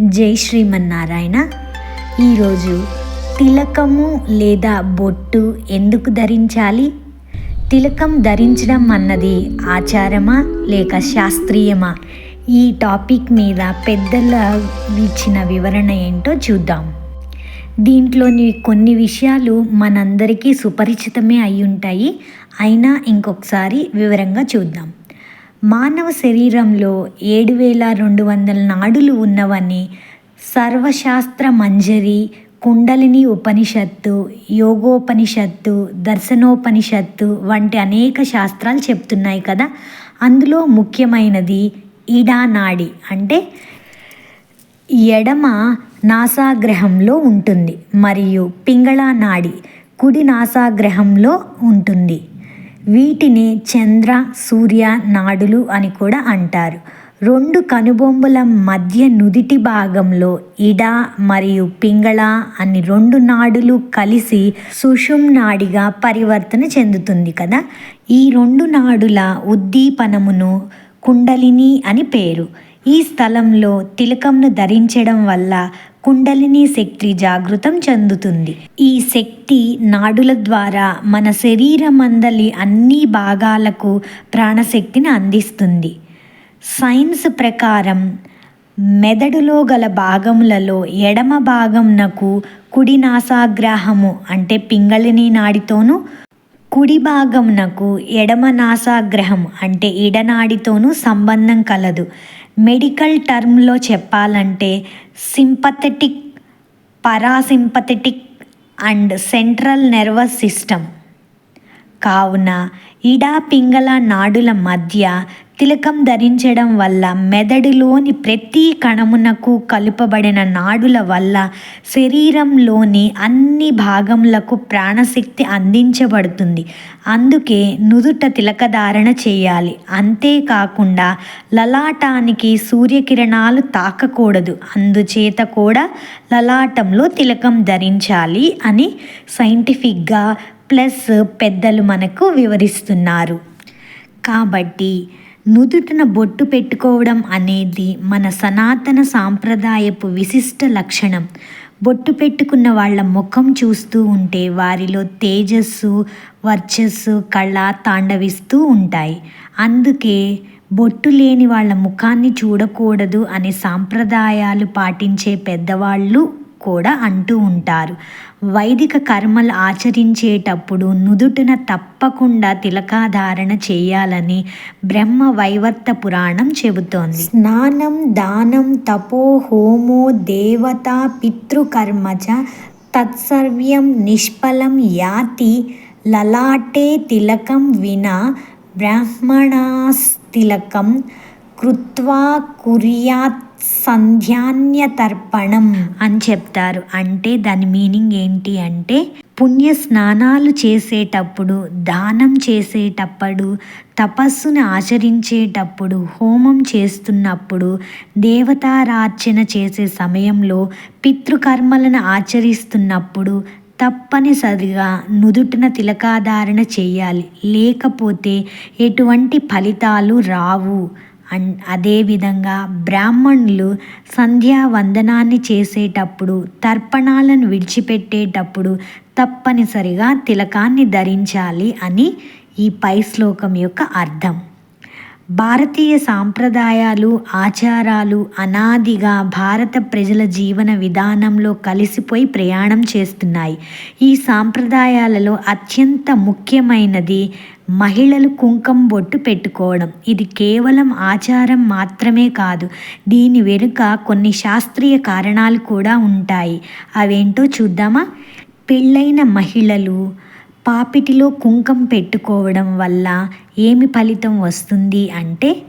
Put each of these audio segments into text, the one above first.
జై శ్రీమన్నారాయణ. ఈరోజు తిలకము లేదా బొట్టు ఎందుకు ధరించాలి? తిలకం ధరించడం అన్నది ఆచారమా లేక శాస్త్రీయమా? ఈ టాపిక్ మీద పెద్దల ఇచ్చిన వివరణ ఏంటో చూద్దాం. దీంట్లోని కొన్ని విషయాలు మనందరికీ సుపరిచితమే అయి ఉంటాయి అయినా ఇంకొకసారి వివరంగా చూద్దాం. మానవ శరీరంలో ఏడు వేల రెండు వందల నాడులు ఉన్నవని సర్వశాస్త్ర మంజరి కుండలిని ఉపనిషత్తు యోగోపనిషత్తు దర్శనోపనిషత్తు వంటి అనేక శాస్త్రాలు చెప్తున్నాయి కదా. అందులో ముఖ్యమైనది ఇడానాడి అంటే ఎడమ నాసాగ్రహంలో ఉంటుంది మరియు పింగళానాడి కుడి నాసాగ్రహంలో ఉంటుంది. వీటిని చంద్ర సూర్య నాడులు అని కూడా అంటారు. రెండు కనుబొమ్మల మధ్య నుదిటి భాగంలో ఇడ మరియు పింగళ అని రెండు నాడులు కలిసి సుషుమ్ నాడిగా పరివర్తన చెందుతుంది కదా. ఈ రెండు నాడుల ఉద్దీపనమును కుండలిని అని పేరు. ఈ స్థలంలో తిలకంను ధరించడం వల్ల కుండలిని శక్తి జాగృతం చెందుతుంది. ఈ శక్తి నాడుల ద్వారా మన శరీరమందలి అన్ని భాగాలకు ప్రాణశక్తిని అందిస్తుంది. సైన్స్ ప్రకారం మెదడులో గల భాగములలో ఎడమ భాగంనకు కుడి నాసాగ్రాహము అంటే పింగళిని నాడితోనూ కుడి భాగంనకు ఎడమ నాసాగ్రహం అంటే ఇడనాడితోనూ సంబంధం కలదు. మెడికల్ టర్మ్లో చెప్పాలంటే sympathetic parasympathetic and central nervous system. కావున ఇడా పింగళ నాడుల మధ్య తిలకం ధరించడం వల్ల మెదడులోని ప్రతి కణమునకు కలుపబడిన నాడుల వల్ల శరీరంలోని అన్ని భాగములకు ప్రాణశక్తి అందించబడుతుంది. అందుకే నుదుట తిలకధారణ చేయాలి. అంతేకాకుండా లలాటానికి సూర్యకిరణాలు తాకకూడదు. అందుచేత కూడా లలాటంలో తిలకం ధరించాలి అని సైంటిఫిక్గా ప్లస్ పెద్దలు మనకు వివరిస్తున్నారు. కాబట్టి నుదుటిన బొట్టు పెట్టుకోవడం అనేది మన సనాతన సాంప్రదాయపు విశిష్ట లక్షణం. బొట్టు పెట్టుకున్న వాళ్ళ ముఖం చూస్తూ ఉంటే వారిలో తేజస్సు వర్చస్సు కళ తాండవిస్తూ ఉంటాయి. అందుకే బొట్టు లేని వాళ్ళ ముఖాన్ని చూడకూడదు అనే సాంప్రదాయాలు పాటించే పెద్దవాళ్ళు కూడా అంటూ ఉంటారు. వైదిక కర్మలు ఆచరించేటప్పుడు నుదుటిన తప్పకుండా తిలకాధారణ చేయాలని బ్రహ్మ వైవర్త పురాణం చెబుతోంది. స్నానం దానం తపో హోమో దేవత పితృకర్మచ తత్సర్వ్యం నిష్ఫలం యాతి లలాటే తిలకం వినా బ్రాహ్మణాస్తిలకం కృత్వా కుర్యాత్ సంధ్యాన్యతర్పణం అని చెప్తారు. అంటే దాని మీనింగ్ ఏంటి అంటే పుణ్య స్నానాలు చేసేటప్పుడు దానం చేసేటప్పుడు తపస్సును ఆచరించేటప్పుడు హోమం చేస్తున్నప్పుడు దేవతారార్చన చేసే సమయంలో పితృకర్మలను ఆచరిస్తున్నప్పుడు తప్పనిసరిగా నుదుటిన తిలకాధారణ చేయాలి. లేకపోతే ఎటువంటి ఫలితాలు రావు. అన్ అదేవిధంగా బ్రాహ్మణులు సంధ్యా వందనాన్ని చేసేటప్పుడు తర్పణాలను విడిచిపెట్టేటప్పుడు తప్పనిసరిగా తిలకాన్ని ధరించాలి అని ఈ పై శ్లోకం యొక్క అర్థం. భారతీయ సాంప్రదాయాలు ఆచారాలు అనాదిగా భారత ప్రజల జీవన విధానంలో కలిసిపోయి ప్రయాణం చేస్తున్నాయి. ఈ సాంప్రదాయాలలో అత్యంత ముఖ్యమైనది మహిళలు కుంకం బొట్టు పెట్టుకోవడం. ఇది కేవలం ఆచారం మాత్రమే కాదు. దీని వెనుక కొన్ని శాస్త్రీయ కారణాలు కూడా ఉంటాయి. అవేంటో చూద్దామా? పెళ్ళైన మహిళలు పాపిటిలో కుంకం పెట్టుకోవడం వల్ల ఏమి ఫలితం వస్తుంది అంటే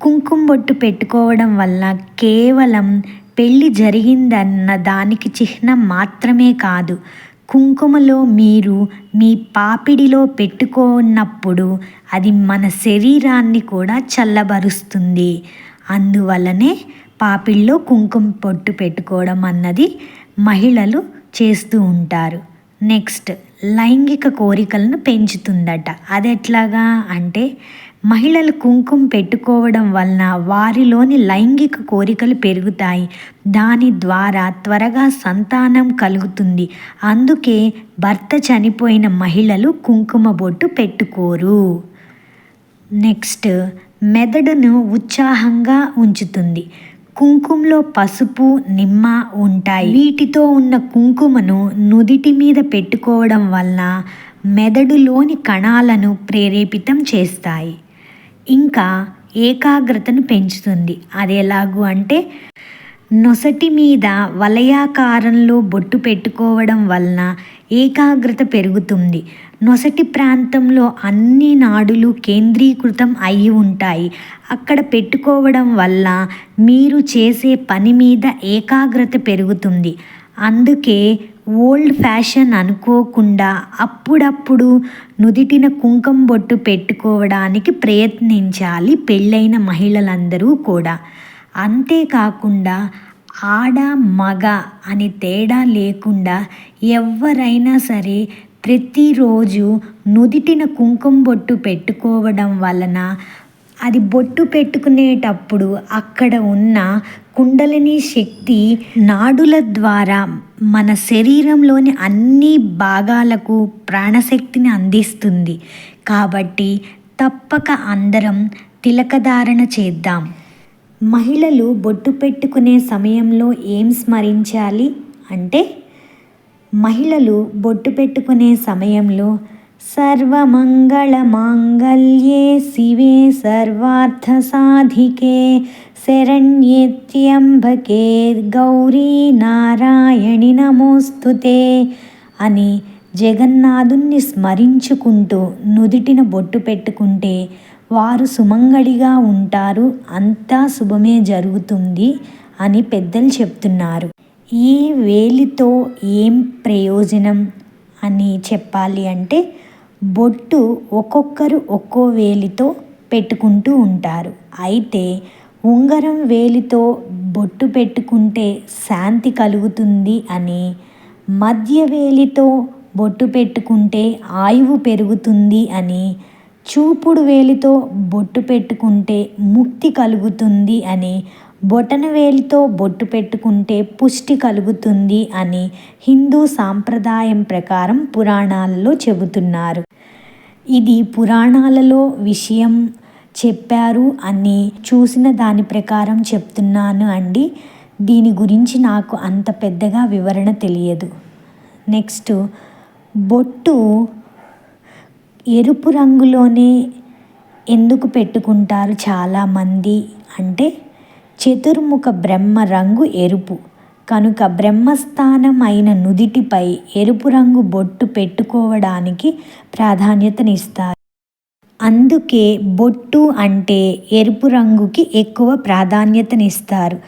కుంకుమ బొట్టు పెట్టుకోవడం వల్ల కేవలం పెళ్ళి జరిగిందన్న దానికి చిహ్నం మాత్రమే కాదు. కుంకుమలో మీరు మీ పాపిడిలో పెట్టుకున్నప్పుడు అది మన శరీరాన్ని కూడా చల్లబరుస్తుంది. అందువలనే పాపిడిలో కుంకుమ పొట్టు పెట్టుకోవడం అన్నది మహిళలు చేస్తూ ఉంటారు. నెక్స్ట్ లైంగిక కోరికలను పెంచుతుందట. అది ఎట్లాగా అంటే మహిళలు కుంకుమ పెట్టుకోవడం వలన వారిలోని లైంగిక కోరికలు పెరుగుతాయి. దాని ద్వారా త్వరగా సంతానం కలుగుతుంది. అందుకే భర్త చనిపోయిన మహిళలు కుంకుమ బొట్టు పెట్టుకోరు. నెక్స్ట్ మెదడును ఉత్సాహంగా ఉంచుతుంది. కుంకుమలో పసుపు నిమ్మ ఉంటాయి. వీటితో ఉన్న కుంకుమను నుదిటి మీద పెట్టుకోవడం వలన మెదడులోని కణాలను ప్రేరేపితం చేస్తాయి. ఇంకా ఏకాగ్రతను పెంచుతుంది. అది ఎలాగూ అంటే నొసటి మీద వలయాకారంలో బొట్టు పెట్టుకోవడం వలన ఏకాగ్రత పెరుగుతుంది. నొసటి ప్రాంతంలో అన్ని నాడులు కేంద్రీకృతం అయి ఉంటాయి. అక్కడ పెట్టుకోవడం వల్ల మీరు చేసే పని మీద ఏకాగ్రత పెరుగుతుంది. అందుకే ఓల్డ్ ఫ్యాషన్ అనుకోకుండా అప్పుడప్పుడు నుదిటిన కుంకుమ బొట్టు పెట్టుకోవడానికి ప్రయత్నించాలి పెళ్ళైన మహిళలందరూ కూడా. అంతేకాకుండా ఆడ మగ అని తేడా లేకుండా ఎవరైనా సరే ప్రతిరోజు నుదిటిన కుంకుమ బొట్టు పెట్టుకోవడం వలన అది బొట్టు పెట్టుకునేటప్పుడు అక్కడ ఉన్న కుండలిని శక్తి నాడుల ద్వారా మన శరీరంలోని అన్ని భాగాలకు ప్రాణశక్తిని అందిస్తుంది. కాబట్టి తప్పక అందరం తిలకధారణ చేద్దాం. మహిళలు బొట్టు పెట్టుకునే సమయంలో ఏం స్మరించాలి? అంటే మహిళలు బొట్టు పెట్టుకునే సమయంలో సర్వమంగళమాంగల్యే శివే సర్వార్థ సాధికే శరణ్యేత్యంబకే గౌరీ నారాయణి నమోస్తుతే అని జగన్నాథుణ్ణి స్మరించుకుంటూ నుదిటిన బొట్టు పెట్టుకుంటే వారు సుమంగళిగా ఉంటారు అంతా శుభమే జరుగుతుంది అని పెద్దలు చెప్తున్నారు. ఈ వేలితో ఏం ప్రయోజనం? అని చెప్పాలి అంటే బొట్టు ఒక్కొక్కరు ఒక్కో వేలితో పెట్టుకుంటూ ఉంటారు. అయితే ఉంగరం వేలితో బొట్టు పెట్టుకుంటే శాంతి కలుగుతుంది అని మధ్య వేలితో బొట్టు పెట్టుకుంటే ఆయువు పెరుగుతుంది అని చూపుడు వేలితో బొట్టు పెట్టుకుంటే ముక్తి కలుగుతుంది అని బొటన వేలితో బొట్టు పెట్టుకుంటే పుష్టి కలుగుతుంది అని హిందూ సాంప్రదాయం ప్రకారం పురాణాలలో చెబుతున్నారు. ఇది పురాణాలలో విషయం చెప్పారు అని చూసిన దాని ప్రకారం చెప్తున్నాను అండి. దీని గురించి నాకు అంత పెద్దగా వివరణ తెలియదు. నెక్స్ట్ బొట్టు ఎరుపు రంగులోనే ఎందుకు పెట్టుకుంటారు చాలామంది? అంటే చతుర్ముఖ బ్రహ్మ రంగు ఎరుపు. కనుక బ్రహ్మస్థానం అయిన నుదిటిపై ఎరుపు రంగు బొట్టు పెట్టుకోవడానికి ప్రాధాన్యతనిస్తారు. అందుకే బొట్టు అంటే ఎరుపు రంగుకి ఎక్కువ ప్రాధాన్యతనిస్తారు.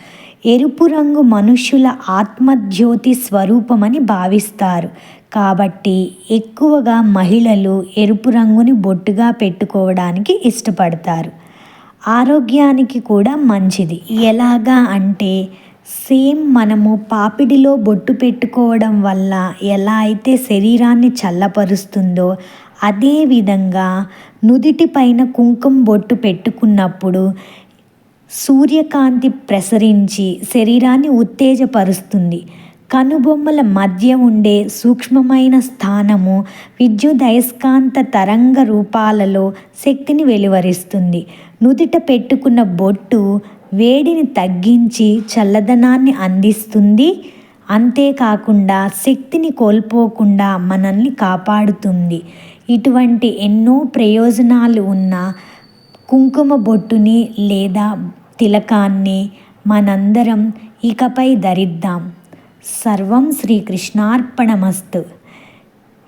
ఎరుపు రంగు మనుషుల ఆత్మజ్యోతి స్వరూపమని భావిస్తారు. కాబట్టి ఎక్కువగా మహిళలు ఎరుపు రంగుని బొట్టుగా పెట్టుకోవడానికి ఇష్టపడతారు. ఆరోగ్యానికి కూడా మంచిది. ఎలాగా అంటే సేమ్ మనము పాపిడిలో బొట్టు పెట్టుకోవడం వల్ల ఎలా అయితే శరీరాన్ని చల్లపరుస్తుందో అదేవిధంగా నుదిటి పైన కుంకుమ బొట్టు పెట్టుకున్నప్పుడు సూర్యకాంతి ప్రసరించి శరీరాన్ని ఉత్తేజపరుస్తుంది. కనుబొమ్మల మధ్య ఉండే సూక్ష్మమైన స్థానము విద్యుదయస్కాంత తరంగ రూపాలలో శక్తిని వెలువరిస్తుంది. నుదిట పెట్టుకున్న బొట్టు వేడిని తగ్గించి చల్లదనాన్ని అందిస్తుంది. అంతేకాకుండా శక్తిని కోల్పోకుండా మనల్ని కాపాడుతుంది. ఇటువంటి ఎన్నో ప్రయోజనాలు ఉన్న కుంకుమ బొట్టుని లేదా తిలకాన్ని మనందరం ఇకపై ధరిద్దాం. సర్వం శ్రీకృష్ణార్పణమస్తు.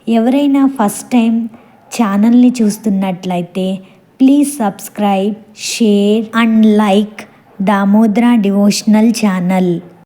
ఎవరైనా ఫస్ట్ టైం ఛానల్ని చూస్తున్నట్లయితే please subscribe share and like Damodra devotional channel.